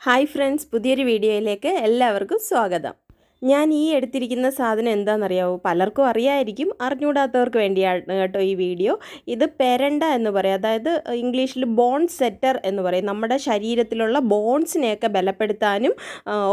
Hi friends പുതിയൊരു വീഡിയോയിലേക്ക് എല്ലാവർക്കും സ്വാഗതം. ഞാൻ ഈ എടുത്തിരിക്കുന്ന സാധനം എന്താണെന്നറിയാവോ? പലർക്കും അറിയായിരിക്കും അറിഞ്ഞുകൂടാത്തവർക്ക് വേണ്ടിയാണ് കേട്ടോ ഈ വീഡിയോ. ഇത് പെരണ്ട എന്ന് പറയും. അതായത് ഇംഗ്ലീഷിൽ ബോൺ സെറ്റർ എന്ന് പറയും. നമ്മുടെ ശരീരത്തിലുള്ള ബോൺസിനെയൊക്കെ ബലപ്പെടുത്താനും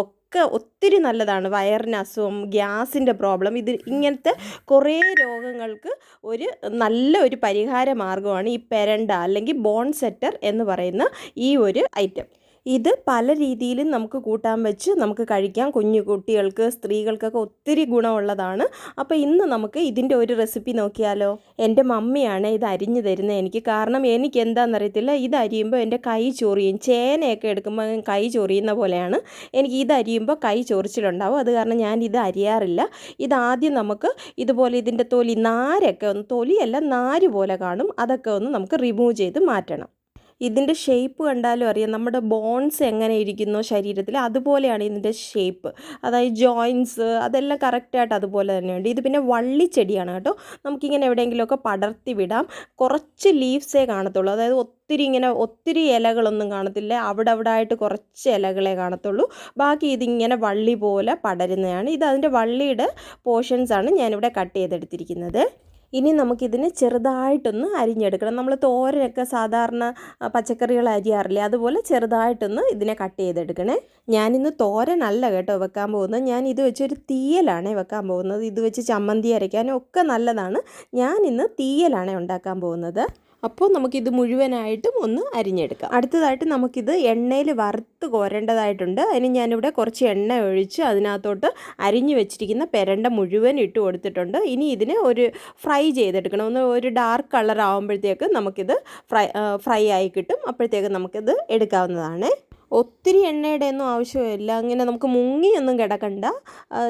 ഒക്കെ ഒത്തിരി നല്ലതാണ്. വയറിന് അസുഖം ഗ്യാസിന്റെ പ്രോബ്ലം ഇത് ഇങ്ങനത്തെ കുറേ രോഗങ്ങൾക്ക് ഒരു നല്ല ഒരു പരിഹാര മാർഗമാണ് ഈ പെരണ്ട അല്ലെങ്കിൽ ബോൺ സെറ്റർ എന്ന് പറയുന്ന ഈ ഒരു ഐറ്റം ഇത് പല രീതിയിലും നമുക്ക് കൂട്ടാൻ വെച്ച് നമുക്ക് കഴിക്കാം. കുഞ്ഞു കുട്ടികൾക്ക് സ്ത്രീകൾക്കൊക്കെ ഒത്തിരി ഗുണമുള്ളതാണ്. അപ്പോൾ ഇന്ന് നമുക്ക് ഇതിന്റെ ഒരു റെസിപ്പി നോക്കിയാലോ? എന്റെ മമ്മിയാണ് ഇത് അരിഞ്ഞു തരുന്നത് എനിക്ക്. കാരണം എനിക്ക് എന്താണെന്നറിയത്തില്ല ഇത് അരിയുമ്പോൾ എന്റെ കൈ ചൊറിയും. ചേനയൊക്കെ എടുക്കുമ്പോൾ കൈ ചൊറിയുന്ന പോലെയാണ്. എനിക്ക് ഇത് അരിയുമ്പോൾ കൈ ചൊറിച്ചിലുണ്ടാവും. അത് കാരണം ഞാൻ ഇത് അരിയാറില്ല. ഇതാദ്യം നമുക്ക് ഇതുപോലെ ഇതിന്റെ തൊലി നാരൊക്കെ ഒന്ന് തൊലിയല്ല നാര് പോലെ കാണും. അതൊക്കെ ഒന്ന് നമുക്ക് റിമൂവ് ചെയ്ത് മാറ്റണം. ഇതിന്റെ ഷേപ്പ് കണ്ടാലും അറിയാം. നമ്മുടെ ബോൺസ് എങ്ങനെ ഇരിക്കുന്നോ ശരീരത്തിൽ അതുപോലെയാണ് ഇതിന്റെ ഷേപ്പ് അതായത് ജോയിൻസ് അതെല്ലാം കറക്റ്റായിട്ട് അതുപോലെ തന്നെയുണ്ട്. ഇത് പിന്നെ വള്ളിച്ചെടിയാണ് കേട്ടോ. നമുക്കിങ്ങനെ എവിടെയെങ്കിലുമൊക്കെ പടർത്തി വിടാം. കുറച്ച് ലീവ്സേ കാണത്തുള്ളൂ. അതായത് ഒത്തിരി ഇങ്ങനെ ഒത്തിരി ഇലകളൊന്നും കാണത്തില്ല. അവിടെ അവിടെ ആയിട്ട് കുറച്ച് ഇലകളെ കാണത്തുള്ളൂ. ബാക്കി ഇതിങ്ങനെ വള്ളി പോലെ പടരുന്നതാണ്. ഇത് അതിന്റെ വള്ളിയുടെ പോർഷൻസാണ് ഞാനിവിടെ കട്ട് ചെയ്തെടുത്തിരിക്കുന്നത്. ഇനി നമുക്കിതിന് ചെറുതായിട്ടൊന്ന് അരിഞ്ഞെടുക്കണം. നമ്മൾ തോരനൊക്കെ സാധാരണ പച്ചക്കറികൾ അരിയാറില്ലേ? അതുപോലെ ചെറുതായിട്ടൊന്ന് ഇതിനെ കട്ട് ചെയ്തെടുക്കണേ. ഞാനിന്ന് തോരനല്ല കേട്ടോ വെക്കാൻ പോകുന്നത്. ഞാൻ ഇത് വെച്ചൊരു തീയലാണ് വെക്കാൻ പോകുന്നത്. ഇത് വെച്ച് ചമ്മന്തി അരയ്ക്കാനും ഒക്കെ നല്ലതാണ്. ഞാനിന്ന് തീയലാണ് ഉണ്ടാക്കാൻ പോകുന്നത്. അപ്പോൾ നമുക്കിത് മുഴുവനായിട്ടും ഒന്ന് അരിഞ്ഞെടുക്കാം. അടുത്തതായിട്ട് നമുക്കിത് എണ്ണയിൽ വറുത്ത് കോരേണ്ടതായിട്ടുണ്ട്. അതിന് ഞാനിവിടെ കുറച്ച് എണ്ണ ഒഴിച്ച് അതിനകത്തോട്ട് അരിഞ്ഞു വെച്ചിരിക്കുന്ന പെരണ്ട മുഴുവൻ ഇട്ട് കൊടുത്തിട്ടുണ്ട്. ഇനി ഇതിനെ ഒരു ഫ്രൈ ചെയ്തെടുക്കണം. ഒന്ന് ഒരു ഡാർക്ക് കളർ ആകുമ്പോഴത്തേക്ക് നമുക്കിത് ഫ്രൈ ഫ്രൈ ആയി കിട്ടും. അപ്പോഴത്തേക്ക് നമുക്കിത് എടുക്കാവുന്നതാണ്. ഒത്തിരി എണ്ണയുടെ ഒന്നും ആവശ്യമില്ല. അങ്ങനെ നമുക്ക് മുങ്ങിയൊന്നും കിടക്കണ്ട.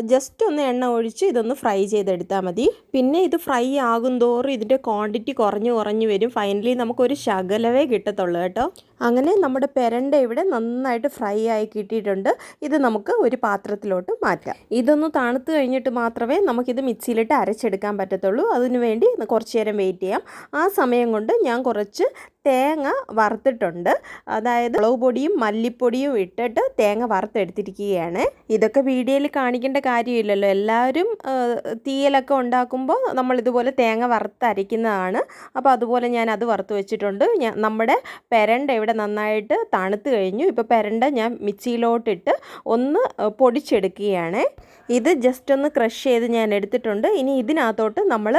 ജസ്റ്റ് ഒന്ന് എണ്ണ ഒഴിച്ച് ഇതൊന്ന് ഫ്രൈ ചെയ്തെടുത്താൽ മതി. പിന്നെ ഇത് ഫ്രൈ ആകും തോറും ഇതിന്റെ ക്വാണ്ടിറ്റി കുറഞ്ഞു കുറഞ്ഞു വരും. ഫൈനലി നമുക്കൊരു ശകലവേ കിട്ടത്തുള്ളൂ കേട്ടോ. അങ്ങനെ നമ്മുടെ പെരണ്ട ഇവിടെ നന്നായിട്ട് ഫ്രൈ ആയി കിട്ടിയിട്ടുണ്ട്. ഇത് നമുക്ക് ഒരു പാത്രത്തിലോട്ട് മാറ്റാം. ഇതൊന്ന് തണുത്ത് കഴിഞ്ഞിട്ട് മാത്രമേ നമുക്കിത് മിക്സിയിലിട്ട് അരച്ചെടുക്കാൻ പറ്റത്തുള്ളൂ. അതിനു വേണ്ടി കുറച്ച് നേരം വെയിറ്റ് ചെയ്യാം. ആ സമയം കൊണ്ട് ഞാൻ കുറച്ച് തേങ്ങ വറുത്തിട്ടുണ്ട്. അതായത് മുളക് പൊടിയും മല്ലിപ്പൊടിയും ഇട്ടിട്ട് തേങ്ങ വറുത്തെടുത്തിരിക്കുകയാണ്. ഇതൊക്കെ വീഡിയോയിൽ കാണിക്കേണ്ട കാര്യമില്ലല്ലോ. എല്ലാവരും തീയലൊക്കെ ഉണ്ടാക്കുമ്പോൾ നമ്മൾ ഇതുപോലെ തേങ്ങ വറുത്തരയ്ക്കുന്നതാണ് അപ്പോൾ അതുപോലെ ഞാൻ അത് വറുത്ത് വെച്ചിട്ടുണ്ട്. നമ്മുടെ പെരണ്ട ഇവിടെ നന്നായിട്ട് തണുത്ത് കഴിഞ്ഞു. ഇപ്പോൾ പെരണ്ട ഞാൻ മിക്സിയിലോട്ടിട്ട് ഒന്ന് പൊടിച്ചെടുക്കുകയാണ്. ഇത് ജസ്റ്റ് ഒന്ന് ക്രഷ് ചെയ്ത് ഞാൻ എടുത്തിട്ടുണ്ട്. ഇനി ഇതിനകത്തോട്ട് നമ്മൾ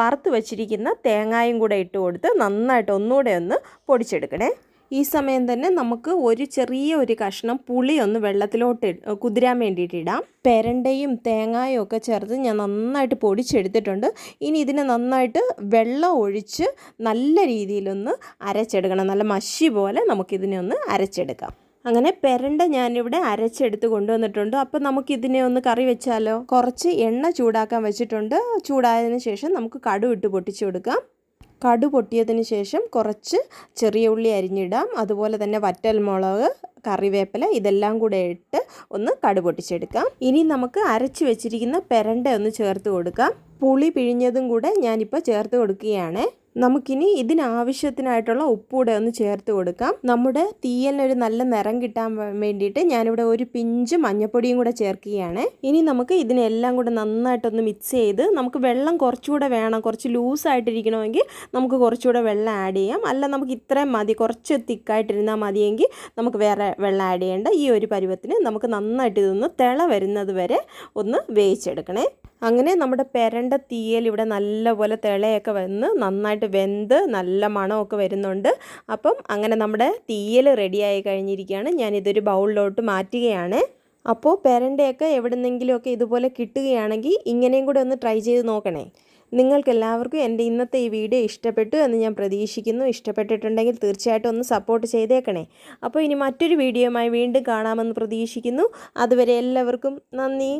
വറുത്ത് വെച്ചിരിക്കുന്ന തേങ്ങായും കൂടെ ഇട്ട് കൊടുത്ത് നന്നായിട്ട് ഒന്നുകൂടെ ഒന്ന് പൊടിച്ചെടുക്കണേ. ഈ സമയം തന്നെ നമുക്ക് ഒരു ചെറിയ ഒരു കഷ്ണം പുളി ഒന്ന് വെള്ളത്തിലോട്ട് കുതിരാൻ വേണ്ടിയിട്ട് ഇടാം. പെരണ്ടയും തേങ്ങായും ഒക്കെ ചേർത്ത് ഞാൻ നന്നായിട്ട് പൊടിച്ചെടുത്തിട്ടുണ്ട്. ഇനി ഇതിനെ നന്നായിട്ട് വെള്ളം ഒഴിച്ച് നല്ല രീതിയിലൊന്ന് അരച്ചെടുക്കണം. നല്ല മഷി പോലെ നമുക്കിതിനെ ഒന്ന് അരച്ചെടുക്കാം. അങ്ങനെ പെരണ്ട ഞാനിവിടെ അരച്ചെടുത്ത് കൊണ്ടുവന്നിട്ടുണ്ട്. അപ്പോൾ നമുക്കിതിനെ ഒന്ന് കറി വെച്ചാലോ? കുറച്ച് എണ്ണ ചൂടാക്കാൻ വെച്ചിട്ടുണ്ട്. ചൂടായതിന് ശേഷം നമുക്ക് കടുവിട്ട് പൊട്ടിച്ചു കൊടുക്കാം. കടു പൊട്ടിയതിന് ശേഷം കുറച്ച് ചെറിയ ഉള്ളി അരിഞ്ഞിടാം. അതുപോലെ തന്നെ വറ്റൽമുളക് കറിവേപ്പില ഇതെല്ലാം കൂടെ ഇട്ട് ഒന്ന് കടു പൊട്ടിച്ചെടുക്കാം. ഇനി നമുക്ക് അരച്ച് വെച്ചിരിക്കുന്ന പെരണ്ട ഒന്ന് ചേർത്ത് കൊടുക്കാം. പുളി പിഴിഞ്ഞതും കൂടെ ഞാനിപ്പോൾ ചേർത്ത് കൊടുക്കുകയാണ്. നമുക്കിനി ഇതിനാവശ്യത്തിനായിട്ടുള്ള ഉപ്പൂടെ ഒന്ന് ചേർത്ത് കൊടുക്കാം. നമ്മുടെ തീയലിനൊരു നല്ല നിറം കിട്ടാൻ വേണ്ടിയിട്ട് ഞാനിവിടെ ഒരു പിഞ്ച് മഞ്ഞപ്പൊടിയും കൂടെ ചേർക്കുകയാണ്. ഇനി നമുക്ക് ഇതിനെല്ലാം കൂടെ നന്നായിട്ടൊന്ന് മിക്സ് ചെയ്ത് നമുക്ക് വെള്ളം കുറച്ചുകൂടെ വേണം. കുറച്ച് ലൂസായിട്ടിരിക്കണമെങ്കിൽ നമുക്ക് കുറച്ചുകൂടെ വെള്ളം ആഡ് ചെയ്യാം. അല്ല നമുക്ക് ഇത്രയും മതി. കുറച്ച് തിക്കായിട്ടിരുന്നാൽ മതിയെങ്കിൽ നമുക്ക് വേറെ വെള്ളം ആഡ് ചെയ്യേണ്ട ഈ ഒരു പരുവത്തിന് നമുക്ക് നന്നായിട്ട് ഇതൊന്ന് തിള വരുന്നത് വരെ ഒന്ന് വേവിച്ചെടുക്കണേ. അങ്ങനെ നമ്മുടെ പെരണ്ട തീയൽ ഇവിടെ നല്ലപോലെ തിളയൊക്കെ വന്ന് നന്നായിട്ട് വെന്ത് നല്ല മണമൊക്കെ വരുന്നുണ്ട്. അപ്പം അങ്ങനെ നമ്മുടെ തീയൽ റെഡിയായി കഴിഞ്ഞിരിക്കുകയാണ്. ഞാനിതൊരു ബൗളിലോട്ട് മാറ്റുകയാണ്. അപ്പോൾ പെരണ്ടയൊക്കെ എവിടെന്നെങ്കിലുമൊക്കെ ഇതുപോലെ കിട്ടുകയാണെങ്കിൽ ഇങ്ങനെയും കൂടെ ഒന്ന് ട്രൈ ചെയ്ത് നോക്കണേ. നിങ്ങൾക്ക് എല്ലാവർക്കും എന്റെ ഇന്നത്തെ ഈ വീഡിയോ ഇഷ്ടപ്പെട്ടു എന്ന് ഞാൻ പ്രതീക്ഷിക്കുന്നു. ഇഷ്ടപ്പെട്ടിട്ടുണ്ടെങ്കിൽ തീർച്ചയായിട്ടും ഒന്ന് സപ്പോർട്ട് ചെയ്തേക്കണേ. അപ്പോൾ ഇനി മറ്റൊരു വീഡിയോയുമായി വീണ്ടും കാണാമെന്ന് പ്രതീക്ഷിക്കുന്നു. അതുവരെ എല്ലാവർക്കും നന്ദി.